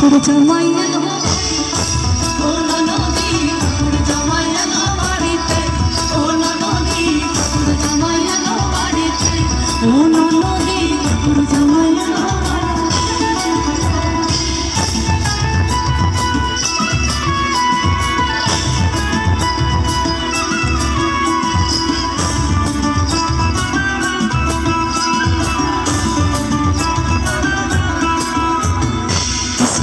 করে জামাই এলো অন্য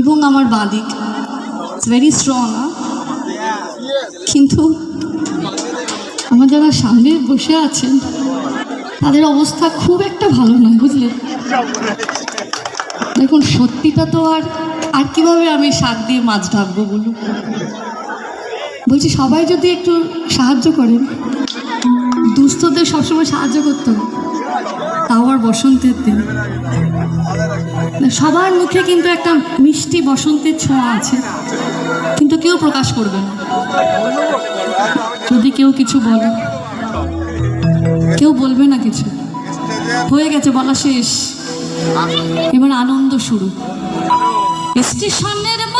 এবং আমার বাঁ দিক। ইটস ভেরি স্ট্রং কিন্তু আমার যারা সামনে বসে আছেন, তাদের অবস্থা খুব একটা ভালো নয় বুঝলেন দেখুন, সত্যিটা তো আর আর কীভাবে আমি শাক দিয়ে মাছ ঢাকবো বলুন? বলছি, সবাই যদি একটু সাহায্য করেন। দুস্থদের সবসময় সাহায্য করতে হবে। তাও আর বসন্তের দিন। সবার মুখে কিন্তু একটা মিষ্টি বসন্তের ছোঁয়া আছে। কিন্তু কেউ প্রকাশ করবে না। যদি কেউ কিছু বলে, কেউ বলবে না কিছু। হয়ে গেছে, বলা শেষ। এবার আনন্দ শুরু। স্টেশনের